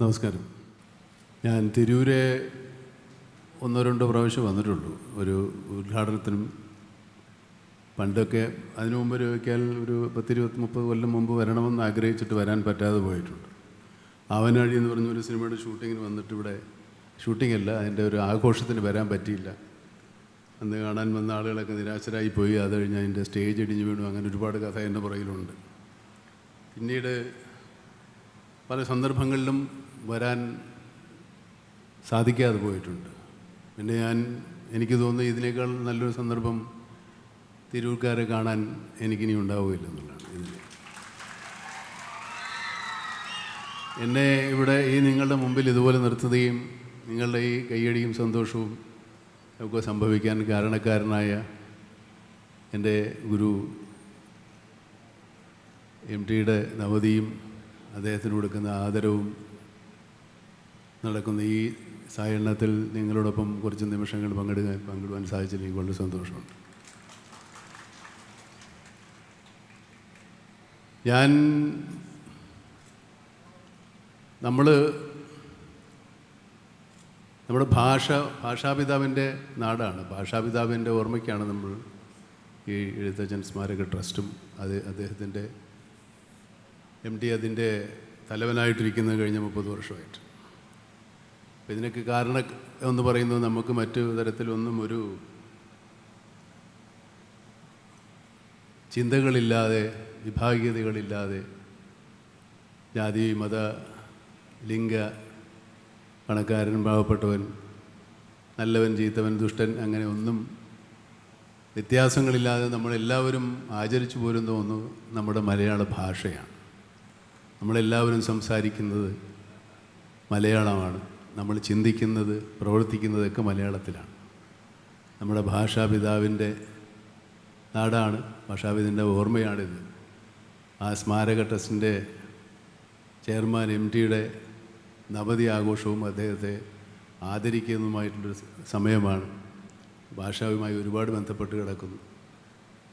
നമസ്കാരം. ഞാൻ തിരൂരെ ഒന്നോ രണ്ടോ പ്രാവശ്യം വന്നിട്ടുള്ളൂ. ഒരു ഉദ്ഘാടനത്തിനും പണ്ടൊക്കെ അതിനു മുമ്പ് രൂപയ്ക്കാൽ ഒരു പത്തിരുപത്തി മുപ്പത് കൊല്ലം മുമ്പ് വരണമെന്ന് ആഗ്രഹിച്ചിട്ട് വരാൻ പറ്റാതെ പോയിട്ടുണ്ട്. അവനാഴി എന്ന് പറഞ്ഞൊരു സിനിമയുടെ ഷൂട്ടിങ്ങിന് വന്നിട്ട് ഇവിടെ ഷൂട്ടിംഗ് അല്ല അതിന്റെ ഒരു ആഘോഷത്തിന് വരാൻ പറ്റിയില്ല. അന്ന് കാണാൻ വന്ന ആളുകളൊക്കെ നിരാശരായി പോയി. അത് കഴിഞ്ഞ് അതിന്റെ സ്റ്റേജ് ഇടിഞ്ഞു വീണു. അങ്ങനെ ഒരുപാട് കഥ എന്റെ പുറകിലുണ്ട്. പിന്നീട് പല സന്ദർഭങ്ങളിലും വരാൻ സാധിക്കാതെ പോയിട്ടുണ്ട്. പിന്നെ ഞാൻ എനിക്ക് തോന്നുന്നു ഇതിനേക്കാൾ നല്ലൊരു സന്ദർഭം തിരൂർക്കാരെ കാണാൻ എനിക്കിനി ഉണ്ടാവുകയില്ല എന്നുള്ളതാണ് ഇതിൽ എന്നെ ഇവിടെ ഈ നിങ്ങളുടെ മുമ്പിൽ ഇതുപോലെ നിർത്തുകയും നിങ്ങളുടെ ഈ കയ്യടിയും സന്തോഷവും ഒക്കെ സംഭവിക്കാൻ കാരണക്കാരനായ എന്റെ ഗുരു എം ടിയുടെ നവതിയും അദ്ദേഹത്തിന് കൊടുക്കുന്ന ആദരവും നടക്കുന്ന ഈ സായണ്ണത്തിൽ നിങ്ങളോടൊപ്പം കുറച്ച് നിമിഷങ്ങൾ പങ്കെടുക്കാൻ പങ്കിടുവാൻ സാധിച്ചതിൽ എനിക്ക് വളരെ സന്തോഷമുണ്ട്. ഞാൻ നമ്മൾ നമ്മുടെ ഭാഷ ഭാഷാപിതാവിന്റെ നാടാണ്. ഭാഷാപിതാവിന്റെ ഓർമ്മയ്ക്കാണ് നമ്മൾ ഈ എഴുത്തച്ഛൻ സ്മാരക ട്രസ്റ്റും അത് അദ്ദേഹത്തിന്റെ എം ഡി അതിന്റെ തലവനായിട്ടിരിക്കുന്നത് കഴിഞ്ഞ മുപ്പത് വർഷമായിട്ട്. ഇതിനൊക്കെ കാരണം എന്ന് പറയുന്നത് നമുക്ക് മറ്റു തരത്തിലൊന്നും ഒരു ചിന്തകളില്ലാതെ വിഭാഗീയതകളില്ലാതെ ജാതി മത ലിംഗ പണക്കാരൻ പാവപ്പെട്ടവൻ നല്ലവൻ ചീത്തവൻ ദുഷ്ടൻ അങ്ങനെ ഒന്നും വ്യത്യാസങ്ങളില്ലാതെ നമ്മളെല്ലാവരും ആചരിച്ചു പോരുന്ന ഒന്ന് നമ്മുടെ മലയാള ഭാഷയാണ്. നമ്മളെല്ലാവരും സംസാരിക്കുന്നത് മലയാളമാണ്. നമ്മൾ ചിന്തിക്കുന്നത് പ്രവർത്തിക്കുന്നതൊക്കെ മലയാളത്തിലാണ്. നമ്മുടെ ഭാഷാപിതാവിന്റെ നാടാണ് ഭാഷാപിതാവിന്റെ ഓർമ്മയാണിത്. ആ സ്മാരക ട്രസ്റ്റിന്റെ ചെയർമാൻ എം ടിയുടെ നവതി ആഘോഷവും അദ്ദേഹത്തെ ആദരിക്കുന്നതുമായിട്ടുള്ളൊരു സമയമാണ്. ഭാഷാവുമായി ഒരുപാട് ബന്ധപ്പെട്ട് കിടക്കുന്നു.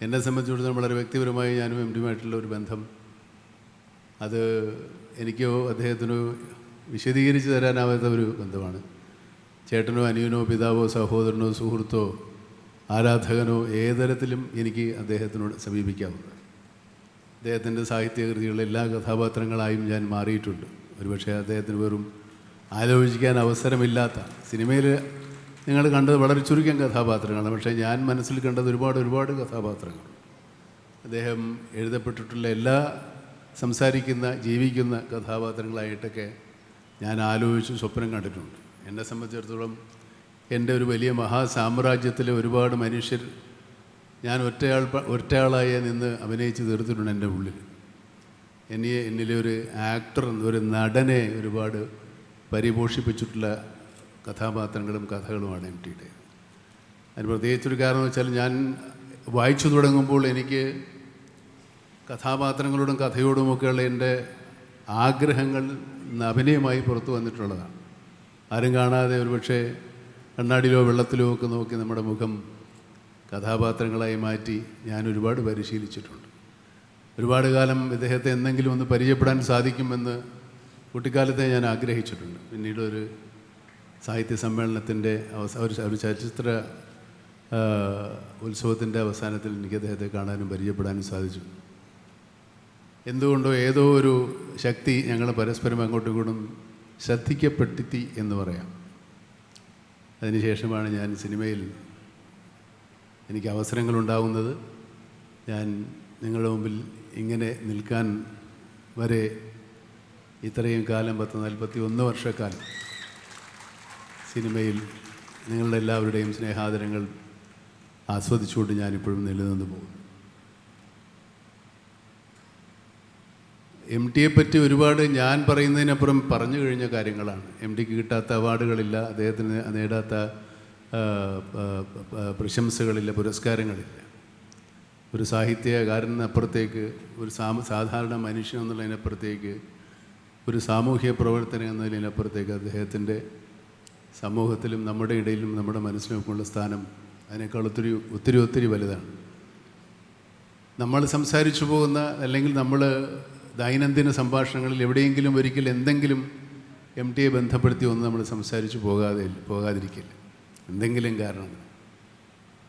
എന്നെ സംബന്ധിച്ചിടത്തോളം വളരെ വ്യക്തിപരമായി ഞാനും എം ഡിയുമായിട്ടുള്ള ഒരു ബന്ധം അത് എനിക്കോ അദ്ദേഹത്തിനോ വിശദീകരിച്ച് തരാനാവാത്ത ഒരു ബന്ധമാണ്. ചേട്ടനോ അനിയനോ പിതാവോ സഹോദരനോ സുഹൃത്തോ ആരാധകനോ ഏതരത്തിലും എനിക്ക് അദ്ദേഹത്തിനോട് സമീപിക്കാവുന്നത് അദ്ദേഹത്തിന്റെ സാഹിത്യകൃതികളിലെ എല്ലാ കഥാപാത്രങ്ങളായും ഞാൻ മാറിയിട്ടുണ്ട്. ഒരുപക്ഷെ അദ്ദേഹത്തിന് വെറും ആലോചിക്കാൻ അവസരമില്ലാത്ത സിനിമയിൽ നിങ്ങൾ കണ്ടത് വളരെ ചുരുക്കം കഥാപാത്രങ്ങളാണ്. പക്ഷേ ഞാൻ മനസ്സിൽ കണ്ടത് ഒരുപാട് ഒരുപാട് കഥാപാത്രങ്ങൾ. അദ്ദേഹം എഴുതപ്പെട്ടിട്ടുള്ള എല്ലാ സംസാരിക്കുന്ന ജീവിക്കുന്ന കഥാപാത്രങ്ങളായിട്ടൊക്കെ ഞാൻ ആലോചിച്ച് സ്വപ്നം കണ്ടിട്ടുണ്ട്. എന്നെ സംബന്ധിച്ചിടത്തോളം എന്റെ ഒരു വലിയ മഹാസാമ്രാജ്യത്തിലെ ഒരുപാട് മനുഷ്യർ ഞാൻ ഒറ്റയാൾ ഒറ്റയാളായി നിന്ന് അഭിനയിച്ച് തീർത്തിട്ടുണ്ട് എന്റെ ഉള്ളിൽ. എന്നെ എന്നിലെ ഒരു ആക്ടർ ഒരു നടനെ ഒരുപാട് പരിപോഷിപ്പിച്ചിട്ടുള്ള കഥാപാത്രങ്ങളും കഥകളുമാണ് എം ടിയുടെ അതിന് പ്രത്യേകിച്ചൊരു കാരണം വെച്ചാൽ ഞാൻ വായിച്ചു തുടങ്ങുമ്പോൾ എനിക്ക് കഥാപാത്രങ്ങളോടും കഥയോടുമൊക്കെയുള്ള എന്റെ ആഗ്രഹങ്ങൾ അഭിനയമായി പുറത്തു വന്നിട്ടുള്ളതാണ്. ആരും കാണാതെ ഒരുപക്ഷെ കണ്ണാടിയിലോ വെള്ളത്തിലോ ഒക്കെ നോക്കി നമ്മുടെ മുഖം കഥാപാത്രങ്ങളായി മാറ്റി ഞാൻ ഒരുപാട് പരിശീലിച്ചിട്ടുണ്ട്. ഒരുപാട് കാലം ഇദ്ദേഹത്തെ എന്തെങ്കിലും ഒന്ന് പരിചയപ്പെടാൻ സാധിക്കുമെന്ന് കുട്ടിക്കാലത്തെ ഞാൻ ആഗ്രഹിച്ചിട്ടുണ്ട്. പിന്നീട് ഒരു സാഹിത്യ സമ്മേളനത്തിന്റെ അവസ ഒരു ഒരു ചലച്ചിത്ര ഉത്സവത്തിന്റെ അവസാനത്തിൽ എനിക്ക് അദ്ദേഹത്തെ കാണാനും പരിചയപ്പെടാനും സാധിച്ചു എന്തുകൊണ്ടോ ഏതോ ഒരു ശക്തി ഞങ്ങൾ പരസ്പരം അങ്ങോട്ടും ഇങ്ങോട്ടും ശ്രദ്ധിക്കപ്പെട്ടിത്തി എന്ന് പറയാം. അതിനുശേഷമാണ് ഞാൻ സിനിമയിൽ എനിക്ക് അവസരങ്ങളുണ്ടാകുന്നത് ഞാൻ നിങ്ങളുടെ മുമ്പിൽ ഇങ്ങനെ നിൽക്കാൻ വരെ ഇത്രയും കാലം പത്ത് നാൽപ്പത്തി ഒന്ന് വർഷക്കാലം സിനിമയിൽ നിങ്ങളുടെ എല്ലാവരുടെയും സ്നേഹാദരങ്ങൾ ആസ്വദിച്ചുകൊണ്ട് ഞാനിപ്പോഴും നിലനിന്ന് പോകുന്നു എം ടിയെ പറ്റി ഒരുപാട് ഞാൻ പറയുന്നതിനപ്പുറം പറഞ്ഞു കഴിഞ്ഞ കാര്യങ്ങളാണ്. എം ടിക്ക് കിട്ടാത്ത അവാർഡുകളില്ല അദ്ദേഹത്തിന് നേടാത്ത പ്രശംസകളില്ല പുരസ്കാരങ്ങളില്ല. ഒരു സാഹിത്യകാരനപ്പുറത്തേക്ക് ഒരു സാമ സാധാരണ മനുഷ്യൻ എന്നുള്ളതിനപ്പുറത്തേക്ക് ഒരു സാമൂഹ്യ പ്രവർത്തനം എന്നതിനപ്പുറത്തേക്ക് അദ്ദേഹത്തിന്റെ സമൂഹത്തിലും നമ്മുടെ ഇടയിലും നമ്മുടെ മനസ്സിലുമൊക്കെയുള്ള സ്ഥാനം അതിനേക്കാൾ ഒത്തിരി ഒത്തിരി ഒത്തിരി വലുതാണ്. നമ്മൾ സംസാരിച്ചു പോകുന്ന അല്ലെങ്കിൽ നമ്മൾ ദൈനംദിന സംഭാഷണങ്ങളിൽ എവിടെയെങ്കിലും ഒരിക്കൽ എന്തെങ്കിലും എം ടിയെ ബന്ധപ്പെടുത്തി ഒന്നും നമ്മൾ സംസാരിച്ച് പോകാതെ പോകാതിരിക്കില്ല എന്തെങ്കിലും കാരണം.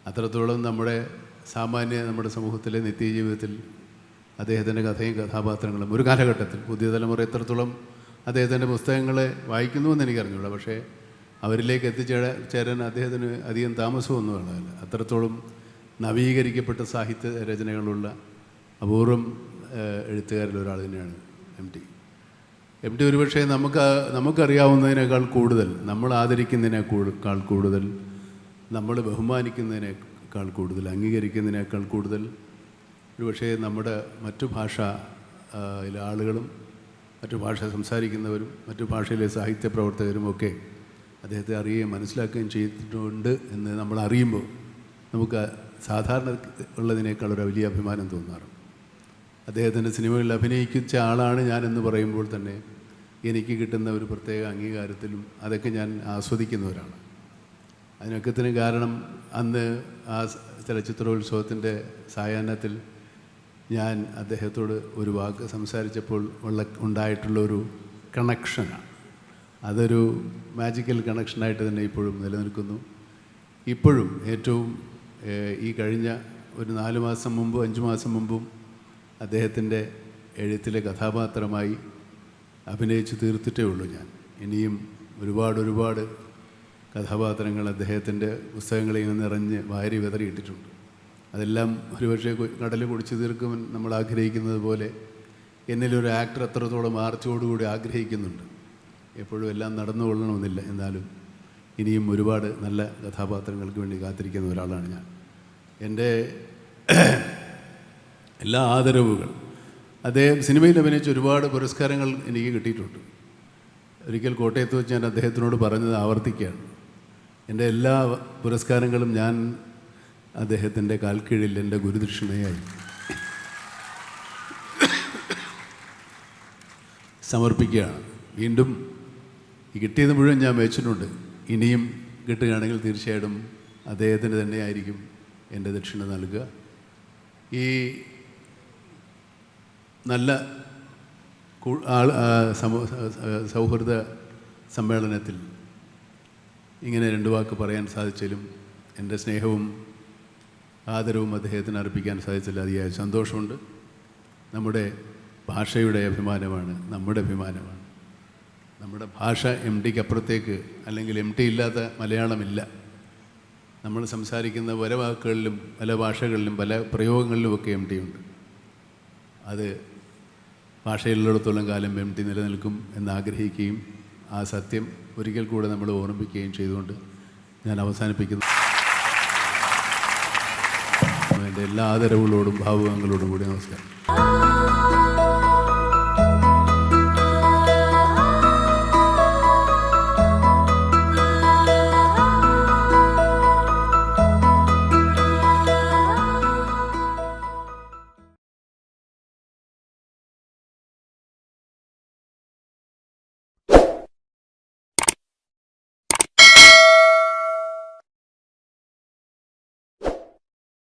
അത്രത്തോളം നമ്മുടെ സാമാന്യ നമ്മുടെ സമൂഹത്തിലെ നിത്യജീവിതത്തിൽ അദ്ദേഹത്തിന്റെ കഥയും കഥാപാത്രങ്ങളും ഒരു കാലഘട്ടത്തിൽ പുതിയ തലമുറ എത്രത്തോളം അദ്ദേഹത്തിന്റെ പുസ്തകങ്ങളെ വായിക്കുന്നുവെന്ന് എനിക്കറിഞ്ഞൂടാ. പക്ഷേ അവരിലേക്ക് എത്തിച്ചേരാ ചേരാൻ അദ്ദേഹത്തിന് അധികം താമസമൊന്നും ഉള്ളതല്ല. അത്രത്തോളം നവീകരിക്കപ്പെട്ട സാഹിത്യ രചനകളുള്ള അപൂർവം എഴുത്തുകാരിൽ ഒരാൾ തന്നെയാണ് എം ടി. എം ടി ഒരുപക്ഷെ നമുക്ക് നമുക്കറിയാവുന്നതിനേക്കാൾ കൂടുതൽ നമ്മൾ ആദരിക്കുന്നതിനേക്കാൾ കൂടുതൽ നമ്മൾ ബഹുമാനിക്കുന്നതിനേക്കാൾ കൂടുതൽ അംഗീകരിക്കുന്നതിനേക്കാൾ കൂടുതൽ ഒരുപക്ഷെ നമ്മുടെ മറ്റു ഭാഷ ആളുകളും മറ്റു ഭാഷ സംസാരിക്കുന്നവരും മറ്റു ഭാഷയിലെ സാഹിത്യ പ്രവർത്തകരും ഒക്കെ അദ്ദേഹത്തെ അറിയുകയും മനസ്സിലാക്കുകയും ചെയ്തിട്ടുണ്ട് എന്ന് നമ്മൾ അറിയുമ്പോൾ നമുക്ക് സാധാരണ ഉള്ളതിനേക്കാൾ ഒരു വലിയ അഭിമാനം തോന്നാറുണ്ട്. അദ്ദേഹത്തിന്റെ സിനിമകളിൽ അഭിനയിക്കുന്ന ആളാണ് ഞാൻ എന്ന് പറയുമ്പോൾ തന്നെ എനിക്ക് കിട്ടുന്ന ഒരു പ്രത്യേക അംഗീകാരത്തിലും അതൊക്കെ ഞാൻ ആസ്വദിക്കുന്നവരാണ്. അതിനൊക്കത്തിന് കാരണം അന്ന് ആ ചലച്ചിത്രോത്സവത്തിന്റെ സായാഹ്നത്തിൽ ഞാൻ അദ്ദേഹത്തോട് ഒരു വാക്ക് സംസാരിച്ചപ്പോൾ ഉള്ള ഉണ്ടായിട്ടുള്ള ഒരു കണക്ഷനാണ്. അതൊരു മാജിക്കൽ കണക്ഷനായിട്ട് തന്നെ ഇപ്പോഴും നിലനിൽക്കുന്നു. ഇപ്പോഴും ഏറ്റവും ഈ കഴിഞ്ഞ ഒരു നാല് മാസം മുമ്പും അഞ്ച് മാസം മുമ്പും അദ്ദേഹത്തിന്റെ എഴുത്തിലെ കഥാപാത്രമായി അഭിനയിച്ച് തീർത്തിട്ടേ ഉള്ളൂ ഞാൻ. ഇനിയും ഒരുപാട് ഒരുപാട് കഥാപാത്രങ്ങൾ അദ്ദേഹത്തിന്റെ പുസ്തകങ്ങളിൽ നിന്ന് നിറഞ്ഞ് വാരി വിതറിയിട്ടിട്ടുണ്ട് അതെല്ലാം ഒരുപക്ഷെ കടൽ കുടിച്ചു തീർക്കുമെന്ന് നമ്മൾ ആഗ്രഹിക്കുന്നത് പോലെ എന്നിലൊരു ആക്ടർ അത്രത്തോളം ആർച്ചയോടുകൂടി ആഗ്രഹിക്കുന്നുണ്ട്. എപ്പോഴും എല്ലാം നടന്നു കൊള്ളണമെന്നില്ല. എന്നാലും ഇനിയും ഒരുപാട് നല്ല കഥാപാത്രങ്ങൾക്ക് വേണ്ടി കാത്തിരിക്കുന്ന ഒരാളാണ് ഞാൻ. എന്റെ എല്ലാ ആദരവുകൾ അദ്ദേഹം സിനിമയിൽ അഭിനയിച്ച ഒരുപാട് പുരസ്കാരങ്ങൾ എനിക്ക് കിട്ടിയിട്ടുണ്ട്. ഒരിക്കൽ കോട്ടയത്ത് വെച്ച് ഞാൻ അദ്ദേഹത്തിനോട് പറഞ്ഞത് ആവർത്തിക്കുകയാണ്. എന്റെ എല്ലാ പുരസ്കാരങ്ങളും ഞാൻ അദ്ദേഹത്തിന്റെ കാൽക്കീഴിൽ എന്റെ ഗുരുദക്ഷിണയായി സമർപ്പിക്കുകയാണ്. വീണ്ടും കിട്ടിയത് മുഴുവൻ ഞാൻ വെച്ചിട്ടുണ്ട്. ഇനിയും കിട്ടുകയാണെങ്കിൽ തീർച്ചയായിട്ടും അദ്ദേഹത്തിന് തന്നെയായിരിക്കും എന്റെ ദക്ഷിണ നൽകുക. ഈ നല്ല സൗഹൃദ സമ്മേളനത്തിൽ ഇങ്ങനെ രണ്ട് വാക്ക് പറയാൻ സാധിച്ചാലും എന്റെ സ്നേഹവും ആദരവും അദ്ദേഹത്തിന് അർപ്പിക്കാൻ സാധിച്ചതിൽ അതിയായ സന്തോഷമുണ്ട്. നമ്മുടെ ഭാഷയുടെ അഭിമാനമാണ് നമ്മുടെ അഭിമാനമാണ്. നമ്മുടെ ഭാഷ എം ടിക്ക് അപ്പുറത്തേക്ക് അല്ലെങ്കിൽ എം ടി ഇല്ലാത്ത മലയാളമില്ല. നമ്മൾ സംസാരിക്കുന്ന പല വാക്കുകളിലും പല ഭാഷകളിലും പല പ്രയോഗങ്ങളിലുമൊക്കെ എം ടി ഉണ്ട്. അത് ഭാഷയിലുള്ളിടത്തോളം കാലം എം നിലനിൽക്കും എന്നാഗ്രഹിക്കുകയും ആ സത്യം ഒരിക്കൽ കൂടെ നമ്മൾ ഓർമ്മിപ്പിക്കുകയും ചെയ്തുകൊണ്ട് ഞാൻ അവസാനിപ്പിക്കുന്നു. എന്റെ എല്ലാ ആദരവുകളോടും ഭാവുകങ്ങളോടും കൂടി നമസ്കാരം.